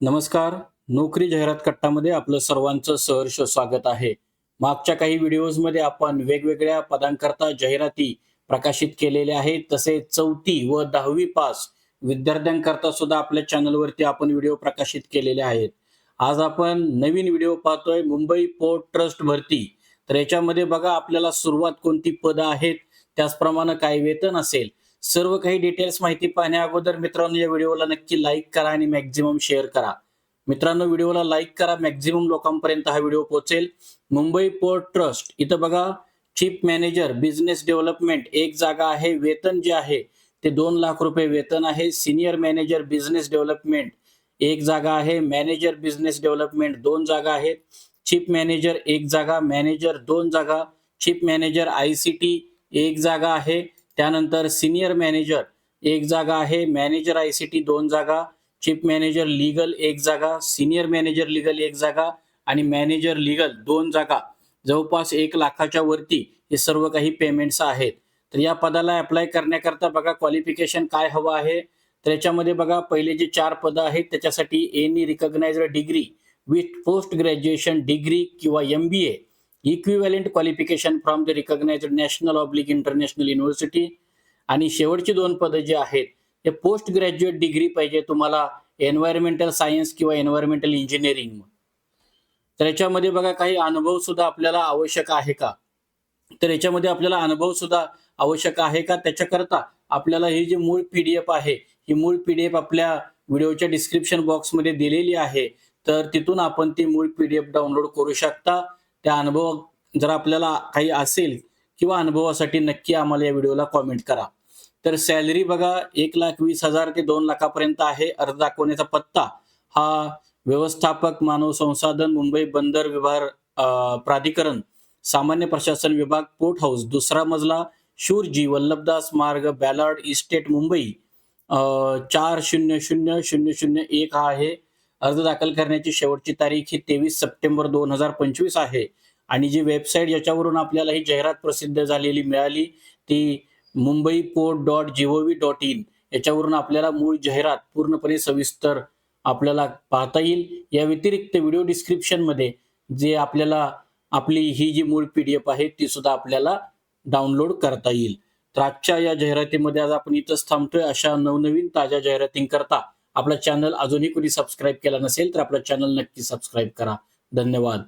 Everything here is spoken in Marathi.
नमस्कार. नोकरी जाहिरात कट्टामध्ये आपलं सर्वांचं सहर्ष स्वागत आहे. मागच्या काही व्हिडिओजमध्ये आपण वेगवेगळ्या पदांकरता जाहिराती प्रकाशित केलेल्या आहेत. तसेच चौथी व दहावी पास विद्यार्थ्यांकरता सुद्धा आपल्या चॅनलवरती आपण व्हिडिओ प्रकाशित केलेले आहेत. आज आपण नवीन व्हिडिओ पाहतोय. मुंबई पोर्ट ट्रस्ट भरती. तर याच्यामध्ये बघा आपल्याला सुरुवात कोणती पदं आहेत? त्याचप्रमाणे काय वेतन असेल. सर्व काही डिटेल्स माहिती पाहण्या अगोदर मित्रांनो या व्हिडिओला नक्की लाईक करा आणि मॅक्झिमम शेअर करा. मित्रांनो व्हिडिओला लाईक करा मॅक्झिमम लोकांपर्यंत हा व्हिडिओ पोहोचेल. मुंबई पोर्ट ट्रस्ट इथं बघा चीफ मॅनेजर बिझनेस डेव्हलपमेंट एक जागा आहे वेतन जे आहे ते दोन लाख रुपये वेतन आहे. सिनियर मॅनेजर बिझनेस डेव्हलपमेंट एक जागा आहे. मॅनेजर बिझनेस डेव्हलपमेंट दोन जागा आहेत. चीफ मॅनेजर एक जागा. मॅनेजर दोन जागा. Chief manager I C T एक जागा आहे. त्यानंतर सिनियर मॅनेजर एक जागा आहे मॅनेजर आय सी टी दोन जागा चीफ मॅनेजर लीगल एक जागा सिनियर मॅनेजर लीगल एक जागा आणि मॅनेजर लीगल दोन जागा. जवळपास एक लाखाच्या वरती हे सर्व काही पेमेंट्स आहेत. तर या पदाला अप्लाय करण्याकरता बघा क्वालिफिकेशन काय हवं आहे. तर याच्यामध्ये बघा पहिले जे चार पदं आहेत त्याच्यासाठी any recognised degree with post graduation degree किंवा M B A equivalent qualification from the recognised national oblique international university आणि शेवटची दोन पदं जी आहेत ते पोस्ट ग्रॅज्युएट डिग्री पाहिजे तुम्हाला एन्व्हायरमेंटल सायन्स किंवा एन्व्हायरमेंटल इंजिनिअरिंग तर याच्यामध्ये बघा काही अनुभव सुद्धा आपल्याला आवश्यक आहे का? तर याच्यामध्ये आपल्याला अनुभव सुद्धा आवश्यक आहे का? त्याच्याकरता आपल्याला ही जी मूळ पीडीएफ आहे ही मूळ पीडीएफ आपल्या व्हिडिओच्या डिस्क्रिप्शन बॉक्समध्ये दिलेली आहे. तर तिथून आपण ती मूळ पीडीएफ डाउनलोड करू शकता. त्या अनुभव जर आपल्याला काही असेल किंवा अनुभवासाठी नक्की आम्हाला या व्हिडिओला कॉमेंट करा. तर सॅलरी बघा एक लाख वीस हजार ते दोन लाखापर्यंत आहे. अर्ज दाखवण्याचा पत्ता हा व्यवस्थापक मानव संसाधन मुंबई बंदर विभाग प्राधिकरण सामान्य प्रशासन विभाग पोर्ट हाऊस दुसरा मजला शूरजी वल्लभदास मार्ग बॅलार्ड इस्टेट मुंबई. चार शून्य शून्य शून्य शून्य एक हा आहे. अर्ज दाखल करण्याची शेवटची तारीख ही तेवीस सप्टेंबर दोन हजार पंचवीस आहे. आणि जी वेबसाईट ज्याच्यावरून आपल्याला ही जाहिरात प्रसिद्ध झालेली मिळाली ती Mumbai port dot gov dot in याच्यावरून आपल्याला मूळ जाहिरात पूर्णपणे सविस्तर आपल्याला पाहता येईल. या व्यतिरिक्त व्हिडिओ डिस्क्रिप्शनमध्ये जे आपल्याला आपली ही जी मूळ पी डी एफ आहे ती सुद्धा आपल्याला डाउनलोड करता येईल. तर आजच्या या जाहिरातीमध्ये आज आपण इथंच थांबतोय. अशा नवनवीन ताज्या जाहिरातींकरता आपला चॅनल अजूनही कोणी सबस्क्राईब केला नसेल तर आपला चॅनल नक्की सबस्क्राईब करा. धन्यवाद.